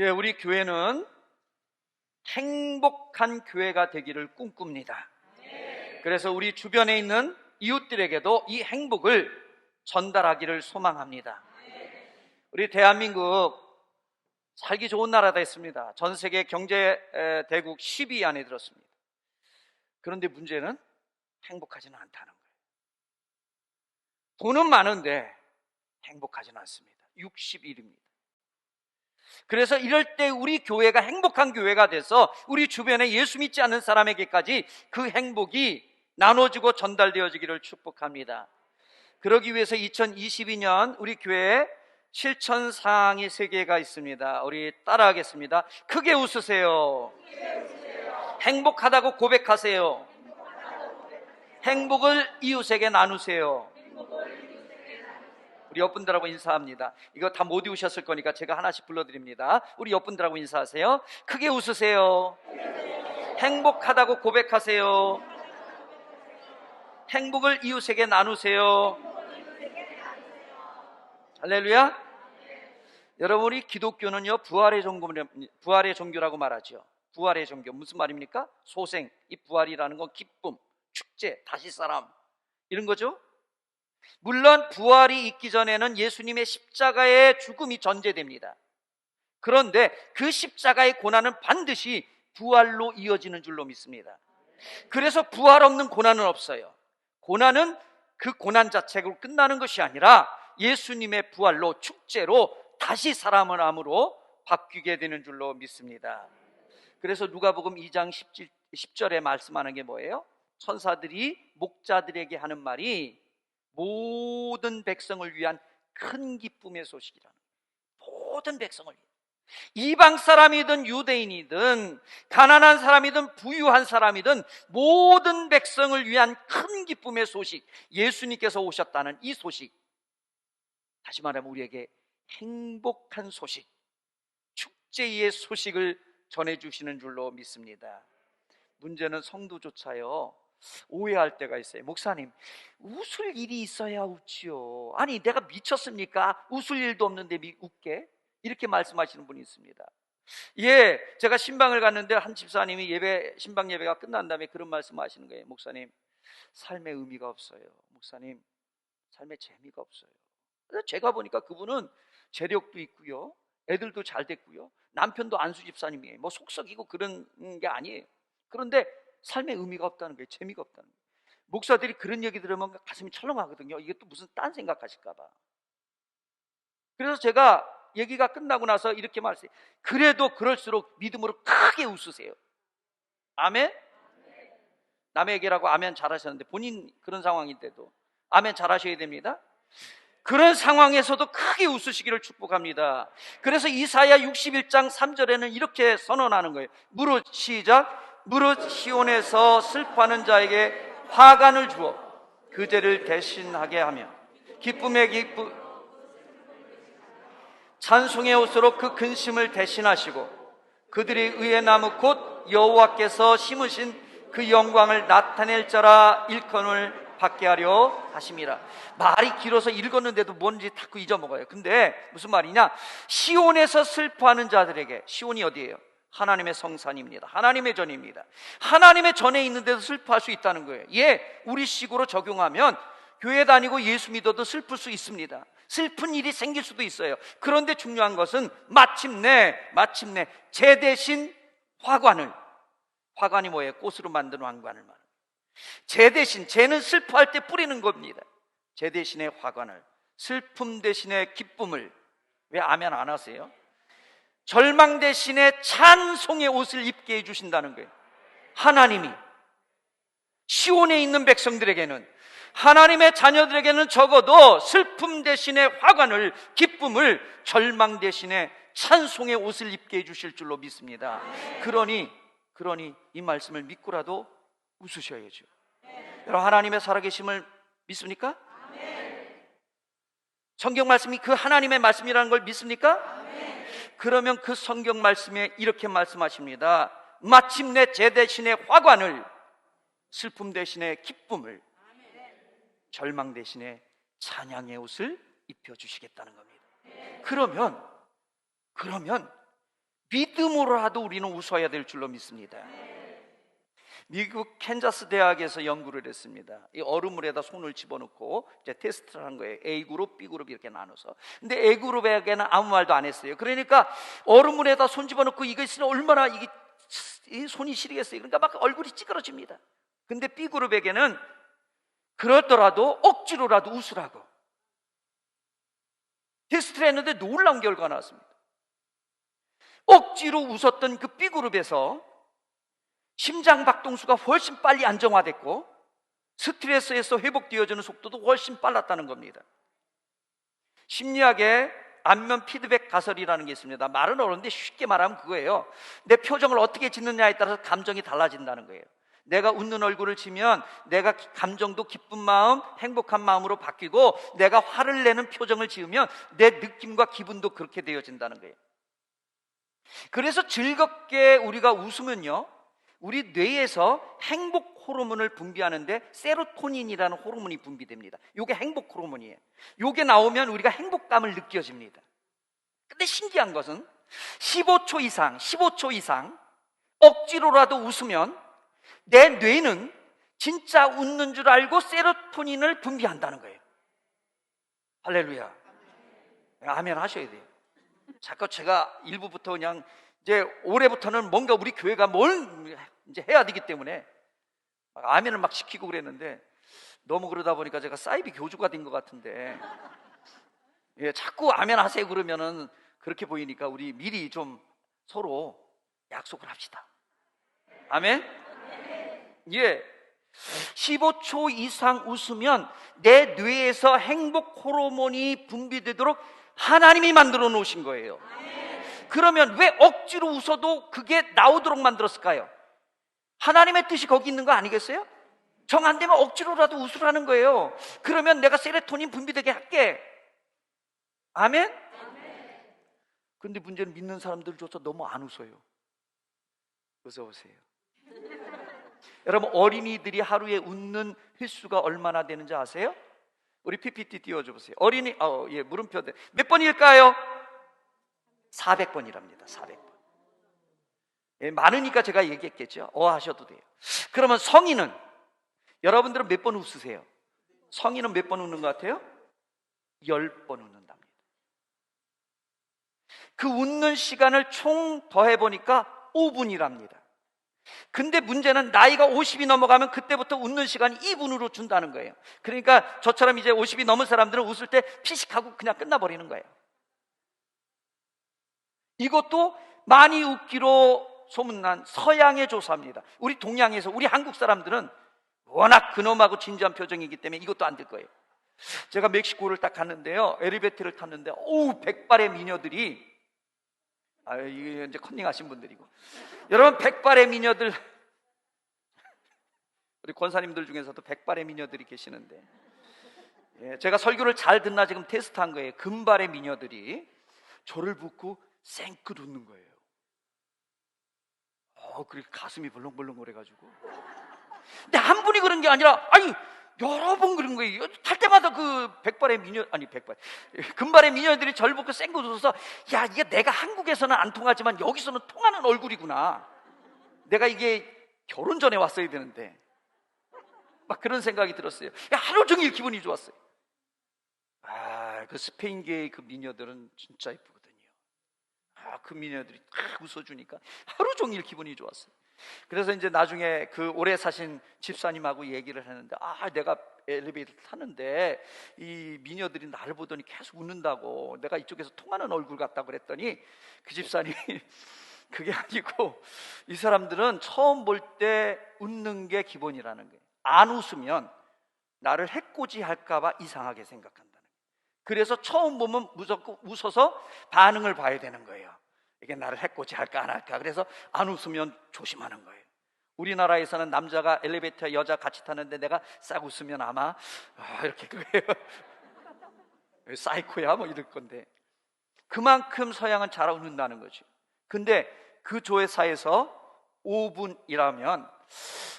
예, 우리 교회는 행복한 교회가 되기를 꿈꿉니다. 그래서 우리 주변에 있는 이웃들에게도 이 행복을 전달하기를 소망합니다. 우리 대한민국 살기 좋은 나라 됐습니다. 전 세계 경제 에, 대국 10위 안에 들었습니다. 그런데 문제는 행복하지는 않다는 거예요. 돈은 많은데 행복하지는 않습니다. 61입니다. 그래서 이럴 때 우리 교회가 행복한 교회가 돼서 우리 주변에 예수 믿지 않는 사람에게까지 그 행복이 나눠지고 전달되어지기를 축복합니다. 그러기 위해서 2022년 우리 교회에 실천 사항이 세 개가 있습니다. 우리 따라하겠습니다. 크게 웃으세요. 행복하다고 고백하세요. 행복을 이웃에게 나누세요. 우리 옆분들하고 인사합니다. 이거 다못 이우셨을 거니까 제가 하나씩 불러드립니다. 우리 옆분들하고 인사하세요. 크게 웃으세요. 행복하다고 고백하세요. 행복을 이웃에게 나누세요. 할렐루야. 여러분 우리 기독교는요 부활의 종교 부활의 종교라고 말하죠. 부활의 종교 무슨 말입니까? 소생 이 부활이라는 건 기쁨, 축제, 다시 사람 이런 거죠. 물론 부활이 있기 전에는 예수님의 십자가의 죽음이 전제됩니다. 그런데 그 십자가의 고난은 반드시 부활로 이어지는 줄로 믿습니다. 그래서 부활 없는 고난은 없어요. 고난은 그 고난 자체로 끝나는 것이 아니라 예수님의 부활로 축제로 다시 사람을 암으로 바뀌게 되는 줄로 믿습니다. 그래서 누가복음 2장 10절에 말씀하는 게 뭐예요? 천사들이 목자들에게 하는 말이 모든 백성을 위한 큰 기쁨의 소식이라는 모든 백성을 위한 이방 사람이든 유대인이든 가난한 사람이든 부유한 사람이든 모든 백성을 위한 큰 기쁨의 소식 예수님께서 오셨다는 이 소식. 다시 말하면 우리에게 행복한 소식 축제의 소식을 전해주시는 줄로 믿습니다. 문제는 성도조차요 오해할 때가 있어요. 목사님, 웃을 일이 있어야 웃지요. 아니, 내가 미쳤습니까? 웃을 일도 없는데 미, 웃게? 이렇게 말씀하시는 분이 있습니다. 예, 제가 신방을 갔는데 한 집사님이 예배, 신방 예배가 끝난 다음에 그런 말씀 하시는 거예요. 목사님, 삶의 의미가 없어요. 목사님, 삶의 재미가 없어요. 제가 보니까 그분은 재력도 있고요. 애들도 잘 됐고요. 남편도 안수 집사님이에요. 뭐 속썩이고 그런 게 아니에요. 그런데 삶의 의미가 없다는 거예요. 재미가 없다는 거예요. 목사들이 그런 얘기 들으면 가슴이 철렁하거든요. 이게 또 무슨 딴 생각하실까 봐. 그래서 제가 얘기가 끝나고 나서 이렇게 말했어요. 그래도 그럴수록 믿음으로 크게 웃으세요. 아멘? 남의 얘기라고 아멘 잘하셨는데 본인 그런 상황인데도 아멘 잘하셔야 됩니다. 그런 상황에서도 크게 웃으시기를 축복합니다. 그래서 이사야 61장 3절에는 이렇게 선언하는 거예요. 무릇 시작 무릇 시온에서 슬퍼하는 자에게 화관을 주어 그 죄를 대신하게 하며 기쁨의 기쁨 찬송의 옷으로 그 근심을 대신하시고 그들이 의의 나무 곧 여호와께서 심으신 그 영광을 나타낼 자라 일컬을 받게 하려 하심이라. 말이 길어서 읽었는데도 뭔지 자꾸 잊어먹어요. 근데 무슨 말이냐? 시온에서 슬퍼하는 자들에게 시온이 어디예요? 하나님의 성산입니다. 하나님의 전입니다. 하나님의 전에 있는데도 슬퍼할 수 있다는 거예요. 예, 우리 식으로 적용하면 교회 다니고 예수 믿어도 슬플 수 있습니다. 슬픈 일이 생길 수도 있어요. 그런데 중요한 것은 마침내, 마침내 제 대신 화관을, 화관이 뭐예요? 꽃으로 만든 왕관을 말합니다. 제 대신, 쟤는 슬퍼할 때 뿌리는 겁니다. 제 대신의 화관을, 슬픔 대신의 기쁨을, 왜 아멘 안 하세요? 절망 대신에 찬송의 옷을 입게 해주신다는 거예요. 하나님이 시온에 있는 백성들에게는 하나님의 자녀들에게는 적어도 슬픔 대신에 화관을 기쁨을 절망 대신에 찬송의 옷을 입게 해주실 줄로 믿습니다. 그러니 그러니 이 말씀을 믿고라도 웃으셔야죠. 여러분 하나님의 살아계심을 믿습니까? 성경 말씀이 그 하나님의 말씀이라는 걸 믿습니까? 그러면 그 성경 말씀에 이렇게 말씀하십니다. 마침내 제 대신의 화관을 슬픔 대신에 기쁨을 절망 대신에 찬양의 옷을 입혀 주시겠다는 겁니다. 그러면 그러면 믿음으로라도 우리는 웃어야 될 줄로 믿습니다. 미국 캔자스 대학에서 연구를 했습니다. 이 얼음물에다 손을 집어넣고 이제 테스트를 한 거예요. A 그룹, B 그룹 이렇게 나눠서. 근데 A 그룹에게는 아무 말도 안 했어요. 그러니까 얼음물에다 손 집어넣고 있으면 얼마나 이게 이 손이 시리겠어요. 그러니까 막 얼굴이 찌그러집니다. 근데 B 그룹에게는 그렇더라도 억지로라도 웃으라고 테스트를 했는데 놀라운 결과가 나왔습니다. 억지로 웃었던 그 B 그룹에서 심장 박동수가 훨씬 빨리 안정화됐고 스트레스에서 회복되어지는 속도도 훨씬 빨랐다는 겁니다. 심리학에 안면 피드백 가설이라는 게 있습니다. 말은 어려운데 쉽게 말하면 그거예요. 내 표정을 어떻게 짓느냐에 따라서 감정이 달라진다는 거예요. 내가 웃는 얼굴을 치면 내가 기- 감정도 기쁜 마음, 행복한 마음으로 바뀌고 내가 화를 내는 표정을 지으면 내 느낌과 기분도 그렇게 되어진다는 거예요. 그래서 즐겁게 우리가 웃으면요. 우리 뇌에서 행복 호르몬을 분비하는데 세로토닌이라는 호르몬이 분비됩니다. 이게 행복 호르몬이에요. 이게 나오면 우리가 행복감을 느껴집니다. 근데 신기한 것은 15초 이상, 15초 이상 억지로라도 웃으면 내 뇌는 진짜 웃는 줄 알고 세로토닌을 분비한다는 거예요. 할렐루야. 아멘 하셔야 돼요. 자꾸 제가 일부부터 그냥 이제 올해부터는 뭔가 우리 교회가 뭘 이제 해야 되기 때문에 막 아멘을 막 시키고 그랬는데 너무 그러다 보니까 제가 사이비 교주가 된 것 같은데 예, 자꾸 아멘 하세요 그러면은 그렇게 보이니까 우리 미리 좀 서로 약속을 합시다. 아멘? 예. 15초 이상 웃으면 내 뇌에서 행복 호르몬이 분비되도록 하나님이 만들어 놓으신 거예요. 그러면 왜 억지로 웃어도 그게 나오도록 만들었을까요? 하나님의 뜻이 거기 있는 거 아니겠어요? 정 안 되면 억지로라도 웃으라는 거예요. 그러면 내가 세레토닌 분비되게 할게. 아멘? 근데 문제는 믿는 사람들조차 너무 안 웃어요. 오세요. 여러분 어린이들이 하루에 웃는 횟수가 얼마나 되는지 아세요? 우리 PPT 띄워줘 보세요. 어린이 어, 예, 물음표 돼. 몇 번일까요? 400번이랍니다. 400번. 예, 많으니까 제가 얘기했겠죠. 어 하셔도 돼요. 그러면 성인은 여러분들은 몇 번 웃으세요? 성인은 몇 번 웃는 것 같아요? 10번 웃는답니다. 그 웃는 시간을 총 더해 보니까 5분이랍니다. 근데 문제는 나이가 50이 넘어가면 그때부터 웃는 시간이 2분으로 준다는 거예요. 그러니까 저처럼 이제 50이 넘은 사람들은 웃을 때 피식하고 그냥 끝나버리는 거예요. 이것도 많이 웃기로 소문난 서양의 조사입니다. 우리 동양에서, 우리 한국 사람들은 워낙 근엄하고 진지한 표정이기 때문에 이것도 안 될 거예요. 제가 멕시코를 딱 갔는데요. 엘리베이터를 탔는데, 어우, 백발의 미녀들이, 아, 이게 이제 컨닝하신 분들이고. 여러분, 백발의 미녀들, 우리 권사님들 중에서도 백발의 미녀들이 계시는데, 예, 제가 설교를 잘 듣나 지금 테스트한 거예요. 금발의 미녀들이 저를 붙고 쌩긋 웃는 거예요. 어, 그렇게 가슴이 벌렁벌렁 거려가지고. 근데 한 분이 그런 게 아니라, 아니, 여러 번 그런 거예요. 탈 때마다 그 백발의 미녀, 아니, 백발, 금발의 미녀들이 저를 보고 쌩긋 웃어서, 야, 이게 내가 한국에서는 안 통하지만 여기서는 통하는 얼굴이구나. 내가 이게 결혼 전에 왔어야 되는데. 막 그런 생각이 들었어요. 야, 하루 종일 기분이 좋았어요. 아, 그 스페인계의 그 미녀들은 진짜 이쁘거든요. 아, 그 미녀들이 탁 웃어주니까 하루 종일 기분이 좋았어요. 그래서 이제 나중에 그 오래 사신 집사님하고 얘기를 했는데, 아, 내가 엘리베이터 타는데 이 미녀들이 나를 보더니 계속 웃는다고 내가 이쪽에서 통하는 얼굴 같다고 그랬더니 그 집사님이 그게 아니고 이 사람들은 처음 볼 때 웃는 게 기본이라는 거예요. 안 웃으면 나를 해코지 할까봐 이상하게 생각한다는 거예요. 그래서 처음 보면 무조건 웃어서 반응을 봐야 되는 거예요. 이게 나를 해코지 할까 안 할까. 그래서 안 웃으면 조심하는 거예요. 우리나라에서는 남자가 엘리베이터 여자 같이 타는데 내가 싹 웃으면 아마 아, 이렇게 그거예요. 사이코야 뭐 이럴 건데 그만큼 서양은 잘 웃는다는 거죠. 근데 그 조회사에서 5분이라면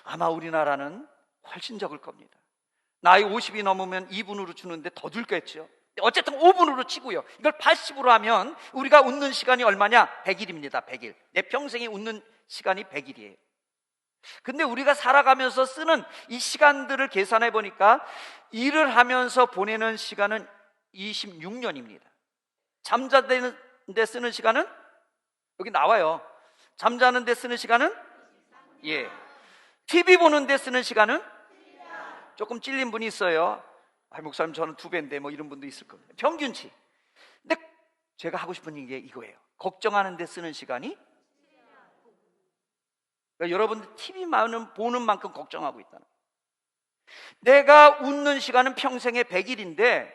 아마 우리나라는 훨씬 적을 겁니다. 나이 50이 넘으면 2분으로 주는데 더 들겠죠. 어쨌든 5분으로 치고요. 이걸 80으로 하면 우리가 웃는 시간이 얼마냐? 100일입니다. 100일. 내 평생에 웃는 시간이 100일이에요. 근데 우리가 살아가면서 쓰는 이 시간들을 계산해 보니까 일을 하면서 보내는 시간은 26년입니다. 잠자는데 쓰는 시간은 여기 나와요. 잠자는데 쓰는 시간은 예. TV 보는데 쓰는 시간은 조금 찔린 분이 있어요. 아, 목사님 저는 두 배인데 뭐 이런 분도 있을 겁니다. 평균치. 근데 제가 하고 싶은 게 이거예요. 걱정하는 데 쓰는 시간이 그러니까 여러분들 TV만은 보는 만큼 걱정하고 있다는. 내가 웃는 시간은 평생의 100일인데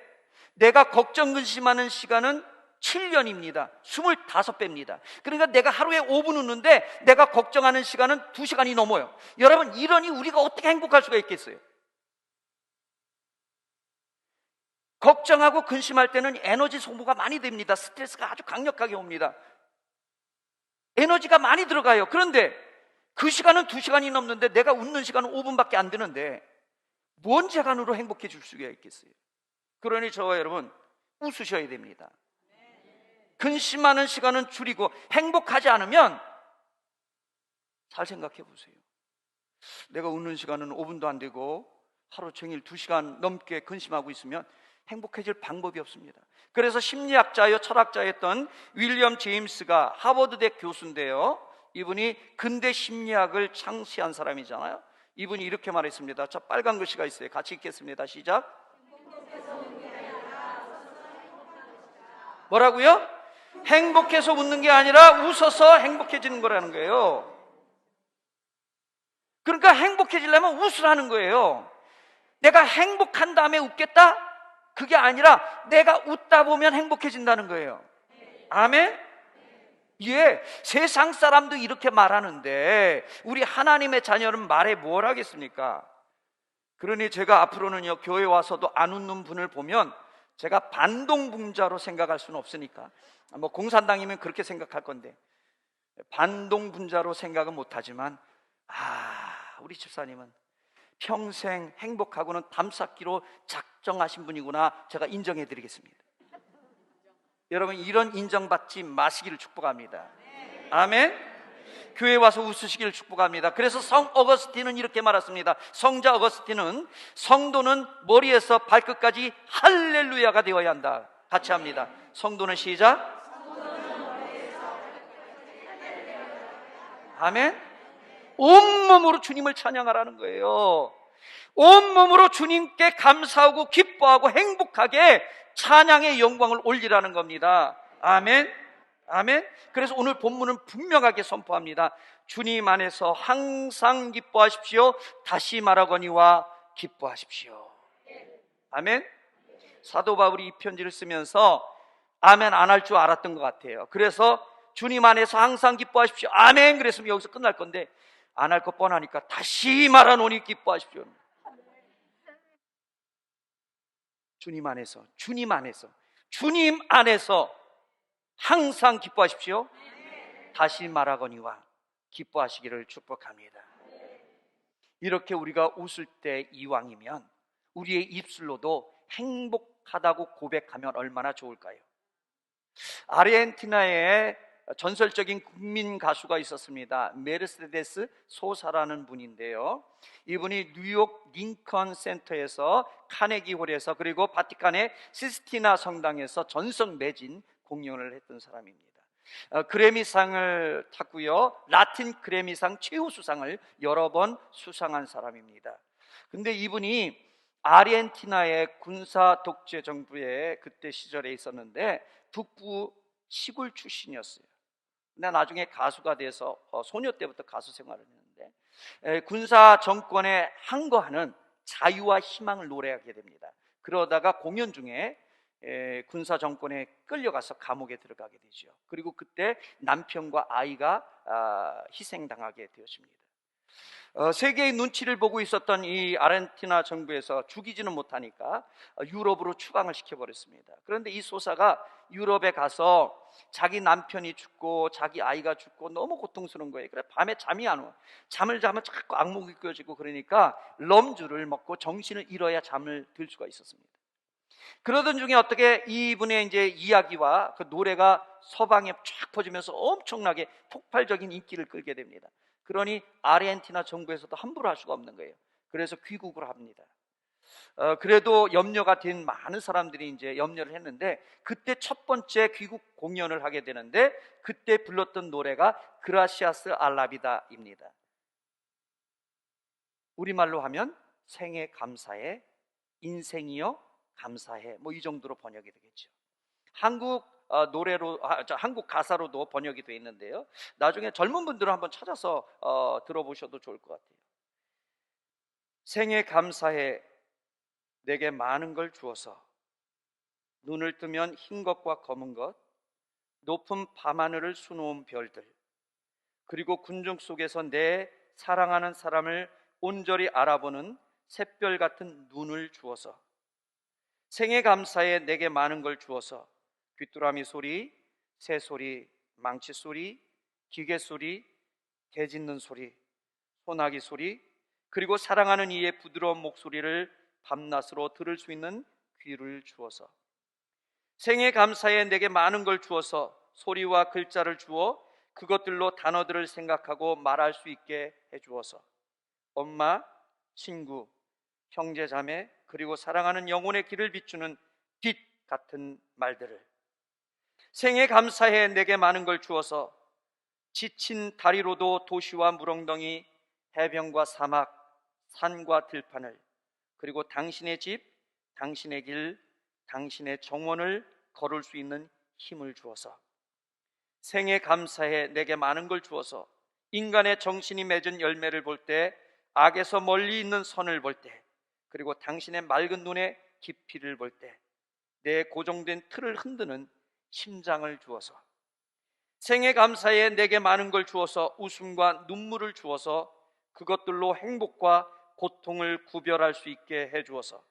내가 걱정 근심하는 시간은 7년입니다. 25배입니다. 그러니까 내가 하루에 5분 웃는데 내가 걱정하는 시간은 2시간이 넘어요. 여러분, 이러니 우리가 어떻게 행복할 수가 있겠어요? 걱정하고 근심할 때는 에너지 소모가 많이 됩니다. 스트레스가 아주 강력하게 옵니다. 에너지가 많이 들어가요. 그런데 그 시간은 2시간이 넘는데 내가 웃는 시간은 5분밖에 안 되는데 뭔 재간으로 행복해 줄 수가 있겠어요? 그러니 저와 여러분 웃으셔야 됩니다. 근심하는 시간은 줄이고 행복하지 않으면 잘 생각해 보세요. 내가 웃는 시간은 5분도 안 되고 하루 종일 2시간 넘게 근심하고 있으면 행복해질 방법이 없습니다. 그래서 심리학자요 철학자였던 윌리엄 제임스가 하버드대 교수인데요. 이분이 근대 심리학을 창시한 사람이잖아요. 이분이 이렇게 말했습니다. 저 빨간 글씨가 있어요. 같이 읽겠습니다. 시작. 뭐라고요? 행복해서 웃는 게 아니라 웃어서 행복해지는 거라는 거예요. 그러니까 행복해지려면 웃으라는 거예요. 내가 행복한 다음에 웃겠다? 그게 아니라 내가 웃다 보면 행복해진다는 거예요. 아멘? 예, 세상 사람도 이렇게 말하는데 우리 하나님의 자녀는 말해 뭘 하겠습니까? 그러니 제가 앞으로는요 교회 와서도 안 웃는 분을 보면 제가 반동분자로 생각할 수는 없으니까 뭐 공산당이면 그렇게 생각할 건데 반동분자로 생각은 못하지만 아 우리 집사님은 평생 행복하고는 담쌓기로 작정하신 분이구나 제가 인정해 드리겠습니다. 여러분 이런 인정받지 마시기를 축복합니다. 아멘. 교회 와서 웃으시기를 축복합니다. 그래서 성 어거스틴은 이렇게 말했습니다. 성자 어거스틴은 성도는 머리에서 발끝까지 할렐루야가 되어야 한다. 같이 합니다. 성도는 시작. 아멘. 온몸으로 주님을 찬양하라는 거예요. 온몸으로 주님께 감사하고 기뻐하고 행복하게 찬양의 영광을 올리라는 겁니다. 아멘. 아멘. 그래서 오늘 본문은 분명하게 선포합니다. 주님 안에서 항상 기뻐하십시오. 다시 말하거니와 기뻐하십시오. 아멘. 사도 바울이 이 편지를 쓰면서 아멘 안 할 줄 알았던 것 같아요. 그래서 주님 안에서 항상 기뻐하십시오. 아멘. 그랬으면 여기서 끝날 건데 안 할 것 뻔하니까 다시 말하노니 기뻐하십시오. 주님 안에서, 주님 안에서, 주님 안에서 항상 기뻐하십시오. 다시 말하거니와 기뻐하시기를 축복합니다. 이렇게 우리가 웃을 때 이왕이면 우리의 입술로도 행복하다고 고백하면 얼마나 좋을까요? 아르헨티나에 전설적인 국민 가수가 있었습니다. 메르세데스 소사라는 분인데요. 이분이 뉴욕 링컨 센터에서 카네기 홀에서 그리고 바티칸의 시스티나 성당에서 전성 매진 공연을 했던 사람입니다. 어, 그래미상을 탔고요. 라틴 그래미상 최우 수상을 여러 번 수상한 사람입니다. 근데 이분이 아르헨티나의 군사 독재 정부의 그때 시절에 있었는데 북부 시골 출신이었어요. 근데 나중에 가수가 돼서 어, 소녀 때부터 가수 생활을 했는데 에, 군사 정권에 항거하는 자유와 희망을 노래하게 됩니다. 그러다가 공연 중에 에, 군사 정권에 끌려가서 감옥에 들어가게 되죠. 그리고 그때 남편과 아이가 아, 희생당하게 되었습니다. 어, 세계의 눈치를 보고 있었던 이 아르헨티나 정부에서 죽이지는 못하니까 어, 유럽으로 추방을 시켜버렸습니다. 그런데 이 소사가 유럽에 가서 자기 남편이 죽고 자기 아이가 죽고 너무 고통스러운 거예요. 그래 밤에 잠이 안 와. 잠을 자면 자꾸 악몽이 껴지고 그러니까 럼주를 먹고 정신을 잃어야 잠을 들 수가 있었습니다. 그러던 중에 어떻게 이분의 이제 이야기와 그 노래가 서방에 쫙 퍼지면서 엄청나게 폭발적인 인기를 끌게 됩니다. 그러니 아르헨티나 정부에서도 함부로 할 수가 없는 거예요. 그래서 귀국을 합니다. 어, 그래도 염려가 된 많은 사람들이 이제 염려를 했는데 그때 첫 번째 귀국 공연을 하게 되는데 그때 불렀던 노래가 그라시아스 알라비다입니다. 우리말로 하면 생애 감사해, 인생이여 감사해. 뭐 이 정도로 번역이 되겠죠. 한국 어, 노래로 한국 가사로도 번역이 되어 있는데요. 나중에 젊은 분들은 한번 찾아서 어, 들어보셔도 좋을 것 같아요. 생애 감사해. 내게 많은 걸 주어서. 눈을 뜨면 흰 것과 검은 것, 높은 밤하늘을 수놓은 별들, 그리고 군중 속에서 내 사랑하는 사람을 온전히 알아보는 샛별 같은 눈을 주어서. 생애 감사에 내게 많은 걸 주어서 귀뚜라미 소리, 새 소리, 망치 소리, 기계 소리, 개 짖는 소리, 소나기 소리, 그리고 사랑하는 이의 부드러운 목소리를 밤낮으로 들을 수 있는 귀를 주어서 생애 감사에 내게 많은 걸 주어서 소리와 글자를 주어 그것들로 단어들을 생각하고 말할 수 있게 해 주어서 엄마, 친구, 형제 자매 그리고 사랑하는 영혼의 길을 비추는 빛 같은 말들을 생애 감사해 내게 많은 걸 주어서 지친 다리로도 도시와 무렁덩이 해변과 사막 산과 들판을 그리고 당신의 집, 당신의 길, 당신의 정원을 걸을 수 있는 힘을 주어서 생애 감사해 내게 많은 걸 주어서 인간의 정신이 맺은 열매를 볼 때 악에서 멀리 있는 선을 볼 때 그리고 당신의 맑은 눈에 깊이를 볼 때 내 고정된 틀을 흔드는 심장을 주어서 생애 감사에 내게 많은 걸 주어서 웃음과 눈물을 주어서 그것들로 행복과 고통을 구별할 수 있게 해 주어서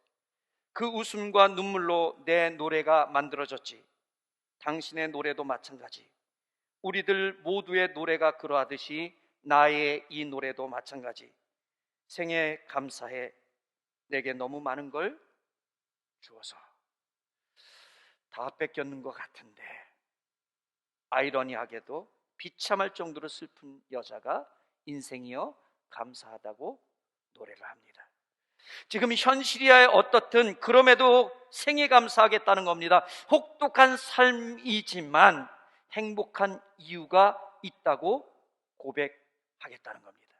그 웃음과 눈물로 내 노래가 만들어졌지. 당신의 노래도 마찬가지. 우리들 모두의 노래가 그러하듯이 나의 이 노래도 마찬가지. 생애 감사해 내게 너무 많은 걸 주어서 다 뺏겼는 것 같은데 아이러니하게도 비참할 정도로 슬픈 여자가 인생이여 감사하다고 노래를 합니다. 지금 현실이야 어떻든 그럼에도 생애 감사하겠다는 겁니다. 혹독한 삶이지만 행복한 이유가 있다고 고백하겠다는 겁니다.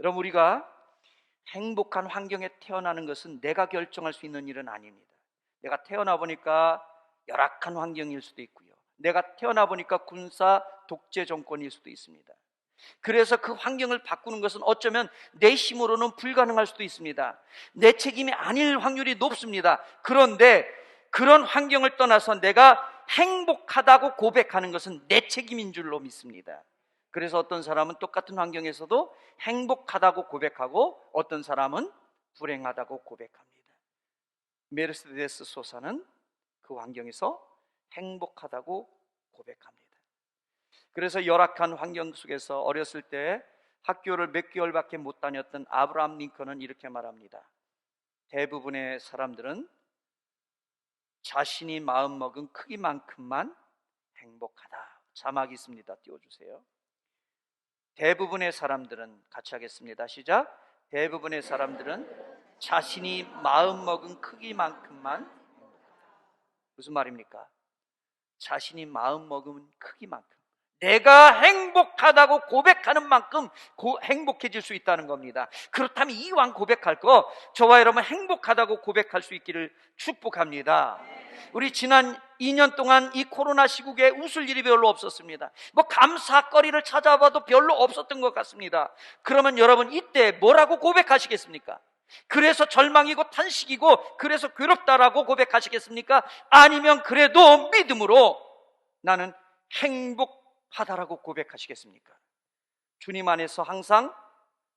여러분 우리가 행복한 환경에 태어나는 것은 내가 결정할 수 있는 일은 아닙니다. 내가 태어나 보니까 열악한 환경일 수도 있고요. 내가 태어나 보니까 군사 독재 정권일 수도 있습니다. 그래서 그 환경을 바꾸는 것은 어쩌면 내 힘으로는 불가능할 수도 있습니다. 내 책임이 아닐 확률이 높습니다. 그런데 그런 환경을 떠나서 내가 행복하다고 고백하는 것은 내 책임인 줄로 믿습니다. 그래서 어떤 사람은 똑같은 환경에서도 행복하다고 고백하고 어떤 사람은 불행하다고 고백합니다. 메르세데스 소사는 그 환경에서 행복하다고 고백합니다. 그래서 열악한 환경 속에서 어렸을 때 학교를 몇 개월밖에 못 다녔던 아브라함 링컨은 이렇게 말합니다. 대부분의 사람들은 자신이 마음 먹은 크기만큼만 행복하다. 자막이 있습니다. 띄워주세요. 대부분의 사람들은 같이 하겠습니다. 시작. 대부분의 사람들은 자신이 마음 먹은 크기만큼만 무슨 말입니까? 자신이 마음 먹은 크기만큼 내가 행복하다고 고백하는 만큼 고, 행복해질 수 있다는 겁니다. 그렇다면 이왕 고백할 거 저와 여러분 행복하다고 고백할 수 있기를 축복합니다. 우리 지난 2년 동안 이 코로나 시국에 웃을 일이 별로 없었습니다. 뭐 감사거리를 찾아봐도 별로 없었던 것 같습니다. 그러면 여러분 이때 뭐라고 고백하시겠습니까? 그래서 절망이고 탄식이고 그래서 괴롭다라고 고백하시겠습니까? 아니면 그래도 믿음으로 나는 행복 하다라고 고백하시겠습니까? 주님 안에서 항상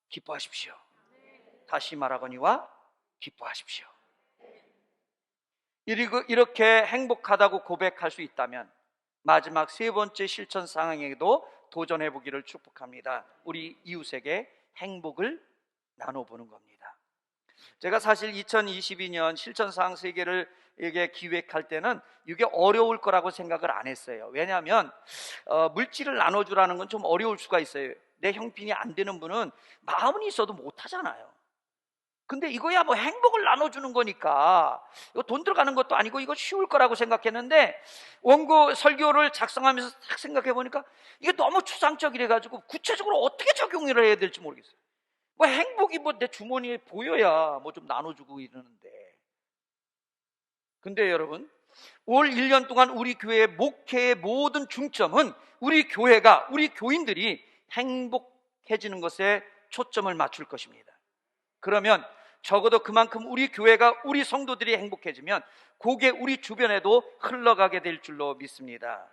기뻐하십시오. 다시 말하거니와 기뻐하십시오. 이렇게 행복하다고 고백할 수 있다면 마지막 세 번째 실천 상황에도 도전해 보기를 축복합니다. 우리 이웃에게 행복을 나눠보는 겁니다. 제가 사실 2022년 실천 상황 세 개를 이게 기획할 때는 이게 어려울 거라고 생각을 안 했어요. 왜냐하면 어, 물질을 나눠주라는 건 좀 어려울 수가 있어요. 내 형편이 안 되는 분은 마음은 있어도 못 하잖아요. 근데 이거야 뭐 행복을 나눠주는 거니까 이거 돈 들어가는 것도 아니고 이거 쉬울 거라고 생각했는데 원고 설교를 작성하면서 딱 생각해 보니까 이게 너무 추상적이래 가지고 구체적으로 어떻게 적용을 해야 될지 모르겠어요. 뭐 행복이 뭐 내 주머니에 보여야 뭐 좀 나눠주고 이러는데. 근데 여러분 올 1년 동안 우리 교회의 목회의 모든 중점은 우리 교회가 우리 교인들이 행복해지는 것에 초점을 맞출 것입니다. 그러면 적어도 그만큼 우리 교회가 우리 성도들이 행복해지면 그게 우리 주변에도 흘러가게 될 줄로 믿습니다.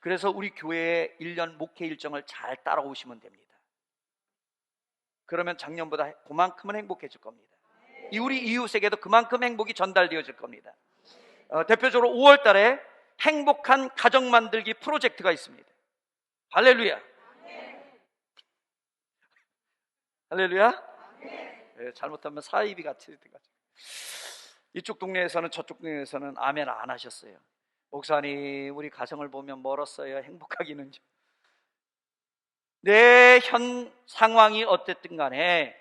그래서 우리 교회의 1년 목회 일정을 잘 따라오시면 됩니다. 그러면 작년보다 그만큼은 행복해질 겁니다. 이 우리 이웃에게도 그만큼 행복이 전달되어질 겁니다. 어, 대표적으로 5월 달에 행복한 가정 만들기 프로젝트가 있습니다. 할렐루야. 할렐루야. 예, 잘못하면 사이비 같이 돼가지고 이쪽 동네에서는 저쪽 동네에서는 아멘 안 하셨어요. 목사님, 우리 가정을 보면 멀었어요. 행복하기는 좀. 내 현 상황이 어땠든 간에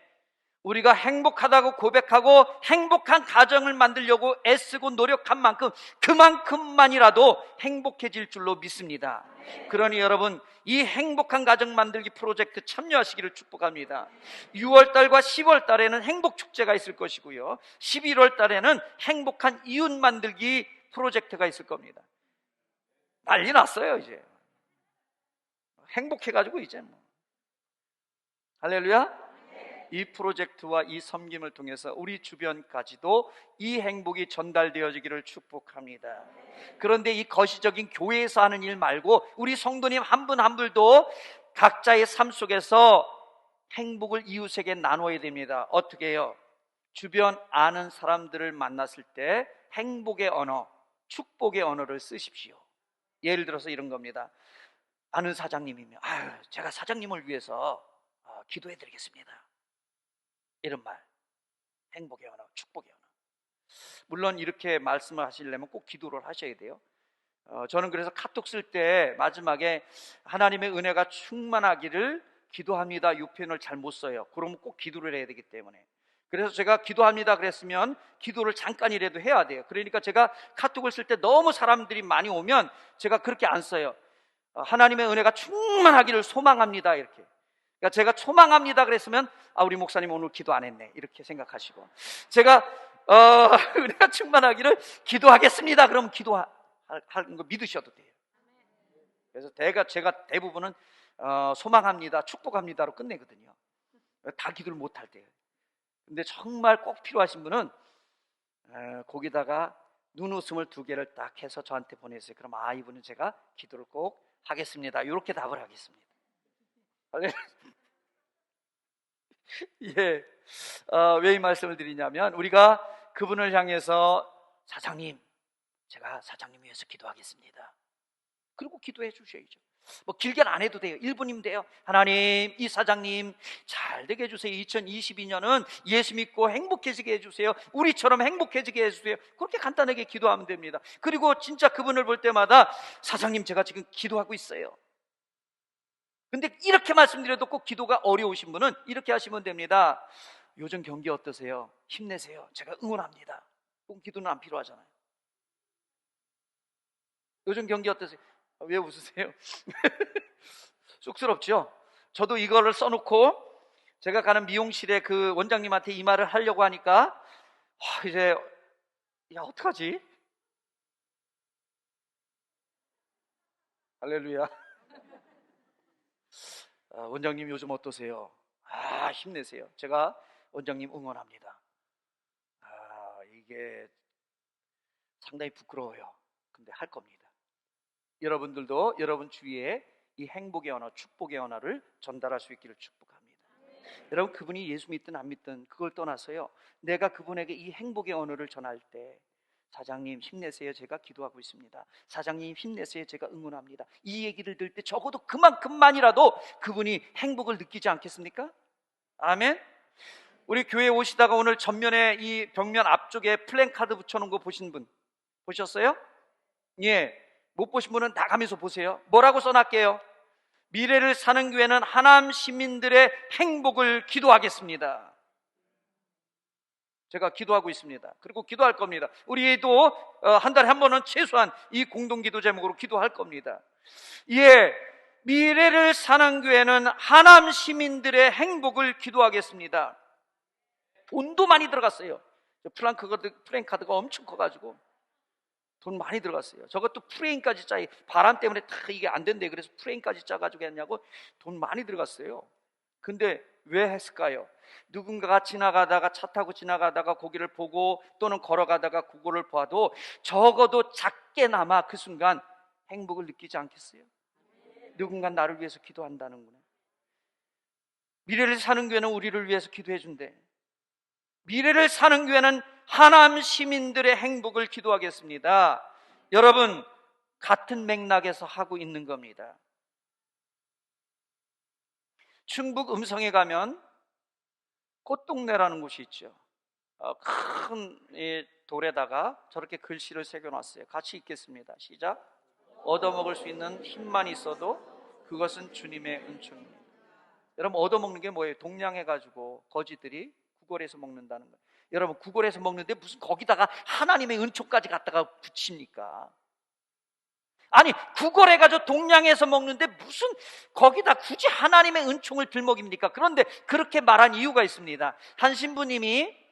우리가 행복하다고 고백하고 행복한 가정을 만들려고 애쓰고 노력한 만큼 그만큼만이라도 행복해질 줄로 믿습니다. 그러니 여러분 이 행복한 가정 만들기 프로젝트 참여하시기를 축복합니다. 6월 달과 10월 달에는 행복 축제가 있을 것이고요. 11월 달에는 행복한 이웃 만들기 프로젝트가 있을 겁니다. 난리 났어요, 이제. 행복해가지고 이제 뭐. 할렐루야. 이 프로젝트와 이 섬김을 통해서 우리 주변까지도 이 행복이 전달되어지기를 축복합니다. 그런데 이 거시적인 교회에서 하는 일 말고 우리 성도님 한 분한 분도 각자의 삶 속에서 행복을 이웃에게 나눠야 됩니다. 어떻게 해요? 주변 아는 사람들을 만났을 때 행복의 언어, 축복의 언어를 쓰십시오. 예를 들어서 이런 겁니다. 아는 사장님이면, 아유, 제가 사장님을 위해서 어, 기도해 드리겠습니다. 이런 말. 행복의 언어, 축복의 언어. 물론 이렇게 말씀을 하시려면 꼭 기도를 하셔야 돼요. 어, 저는 그래서 카톡 쓸 때 마지막에 하나님의 은혜가 충만하기를 기도합니다. 이 표현을 잘 못 써요. 그러면 꼭 기도를 해야 되기 때문에. 그래서 제가 기도합니다 그랬으면 기도를 잠깐이라도 해야 돼요. 그러니까 제가 카톡을 쓸 때 너무 사람들이 많이 오면 제가 그렇게 안 써요. 어, 하나님의 은혜가 충만하기를 소망합니다. 이렇게. 그러니까 제가 소망합니다 그랬으면 아 우리 목사님 오늘 기도 안 했네 이렇게 생각하시고 제가 어, 은혜가 충만하기를 기도하겠습니다. 그럼 기도하는 거 믿으셔도 돼요. 그래서 대가 제가 대부분은 어, 소망합니다, 축복합니다로 끝내거든요. 다 기도를 못할 때예요. 근데 정말 꼭 필요하신 분은 에, 거기다가 눈웃음을 두 개를 딱 해서 저한테 보내세요. 그럼 아 이분은 제가 기도를 꼭 하겠습니다. 이렇게 답을 하겠습니다. 예, 어, 왜 이 말씀을 드리냐면 우리가 그분을 향해서 사장님, 제가 사장님 위해서 기도하겠습니다. 그리고 기도해 주셔야죠. 뭐 길게는 안 해도 돼요. 1분이면 돼요. 하나님, 이 사장님 잘 되게 해주세요. 2022년은 예수 믿고 행복해지게 해주세요. 우리처럼 행복해지게 해주세요. 그렇게 간단하게 기도하면 됩니다. 그리고 진짜 그분을 볼 때마다 사장님 제가 지금 기도하고 있어요. 근데 이렇게 말씀드려도 꼭 기도가 어려우신 분은 이렇게 하시면 됩니다. 요즘 경기 어떠세요? 힘내세요. 제가 응원합니다. 꼭 기도는 안 필요하잖아요. 요즘 경기 어떠세요? 아, 왜 웃으세요? 쑥스럽죠? 저도 이거를 써놓고 제가 가는 미용실에 그 원장님한테 이 말을 하려고 하니까 와, 이제 야 어떡하지? 할렐루야. 아, 원장님 요즘 어떠세요? 아 힘내세요. 제가 원장님 응원합니다. 아 이게 상당히 부끄러워요. 근데 할 겁니다. 여러분들도 여러분 주위에 이 행복의 언어, 축복의 언어를 전달할 수 있기를 축복합니다. 여러분 그분이 예수 믿든 안 믿든 그걸 떠나서요. 내가 그분에게 이 행복의 언어를 전할 때 사장님 힘내세요. 제가 기도하고 있습니다. 사장님 힘내세요. 제가 응원합니다. 이 얘기를 들을 때 적어도 그만큼만이라도 그분이 행복을 느끼지 않겠습니까? 아멘. 우리 교회 오시다가 오늘 전면에 이 벽면 앞쪽에 플랜카드 붙여놓은 거 보신 분 보셨어요? 예. 못 보신 분은 나가면서 보세요. 뭐라고 써놨게요? 미래를 사는 교회는 하남 시민들의 행복을 기도하겠습니다. 제가 기도하고 있습니다. 그리고 기도할 겁니다. 우리도 어, 한 달에 한 번은 최소한 이 공동 기도 제목으로 기도할 겁니다. 예, 미래를 사는 교회는 하남 시민들의 행복을 기도하겠습니다. 돈도 많이 들어갔어요. 플랑크가, 프랭카드가 엄청 커가지고 돈 많이 들어갔어요. 저것도 프레임까지 짜, 바람 때문에 다 이게 안 된대. 그래서 프레임까지 짜가지고 했냐고 돈 많이 들어갔어요. 근데 왜 했을까요? 누군가가 지나가다가 차 타고 지나가다가 고기를 보고 또는 걸어가다가 그거를 봐도 적어도 작게나마 그 순간 행복을 느끼지 않겠어요? 누군가 나를 위해서 기도한다는구나. 미래를 사는 교회는 우리를 위해서 기도해 준대. 미래를 사는 교회는 하남 시민들의 행복을 기도하겠습니다. 여러분, 같은 맥락에서 하고 있는 겁니다. 충북 음성에 가면 꽃동네라는 곳이 있죠. 어, 큰 이, 돌에다가 저렇게 글씨를 새겨놨어요. 같이 읽겠습니다. 시작. 얻어먹을 수 있는 힘만 있어도 그것은 주님의 은총입니다. 여러분 얻어먹는 게 뭐예요? 동냥해가지고 거지들이 구걸해서 먹는다는 거예요. 여러분 구걸해서 먹는데 무슨 거기다가 하나님의 은총까지 갖다가 붙입니까? 아니 구걸해가지고 동냥해서 먹는데 무슨 거기다 굳이 하나님의 은총을 들먹입니까? 그런데 그렇게 말한 이유가 있습니다. 한 신부님이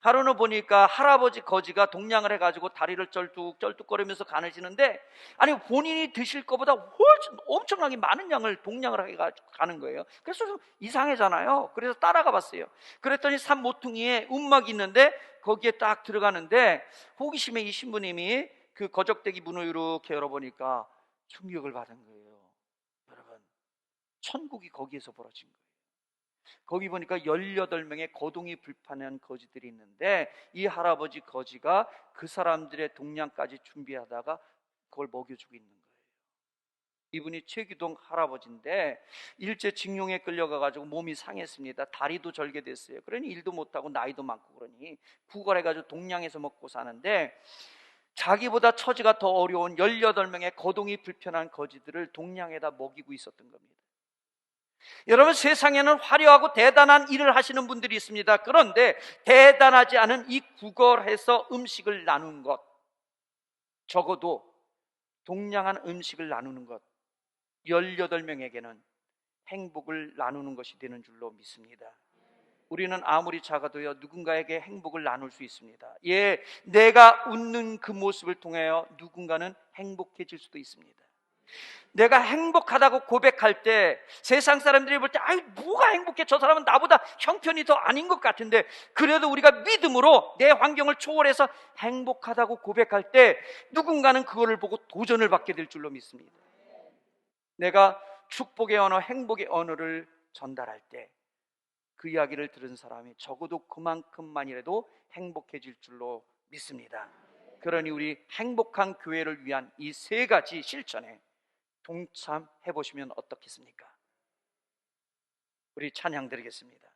하루는 보니까 할아버지 거지가 동냥을 해가지고 다리를 쩔뚝쩔뚝거리면서 가느시는데 아니 본인이 드실 것보다 훨씬 엄청나게 많은 양을 동냥을 해가지고 가는 거예요. 그래서 좀 이상하잖아요. 그래서 따라가 봤어요. 그랬더니 산 모퉁이에 움막이 있는데 거기에 딱 들어가는데 호기심에 이 신부님이 그 거적대기 문을 이렇게 열어보니까 충격을 받은 거예요. 여러분, 천국이 거기에서 벌어진 거예요. 거기 보니까 18명의 거동이 불판한 거지들이 있는데 이 할아버지 거지가 그 사람들의 동량까지 준비하다가 그걸 먹여주고 있는 거예요. 이분이 최기동 할아버지인데 일제 징용에 끌려가 가지고 몸이 상했습니다. 다리도 절개됐어요. 그러니 일도 못 하고 나이도 많고 그러니 구걸해 가지고 동량에서 먹고 사는데 자기보다 처지가 더 어려운 18명의 거동이 불편한 거지들을 동량에다 먹이고 있었던 겁니다. 여러분 세상에는 화려하고 대단한 일을 하시는 분들이 있습니다. 그런데 대단하지 않은 이 구걸해서 음식을 나눈 것 적어도 동량한 음식을 나누는 것 18명에게는 행복을 나누는 것이 되는 줄로 믿습니다. 우리는 아무리 작아도요 누군가에게 행복을 나눌 수 있습니다. 예, 내가 웃는 그 모습을 통하여 누군가는 행복해질 수도 있습니다. 내가 행복하다고 고백할 때 세상 사람들이 볼 때 아이 뭐가 행복해 저 사람은 나보다 형편이 더 아닌 것 같은데 그래도 우리가 믿음으로 내 환경을 초월해서 행복하다고 고백할 때 누군가는 그거를 보고 도전을 받게 될 줄로 믿습니다. 내가 축복의 언어, 행복의 언어를 전달할 때 그 이야기를 들은 사람이 적어도 그만큼만이라도 행복해질 줄로 믿습니다. 그러니 우리 행복한 교회를 위한 이 세 가지 실천에 동참해 보시면 어떻겠습니까? 우리 찬양 드리겠습니다.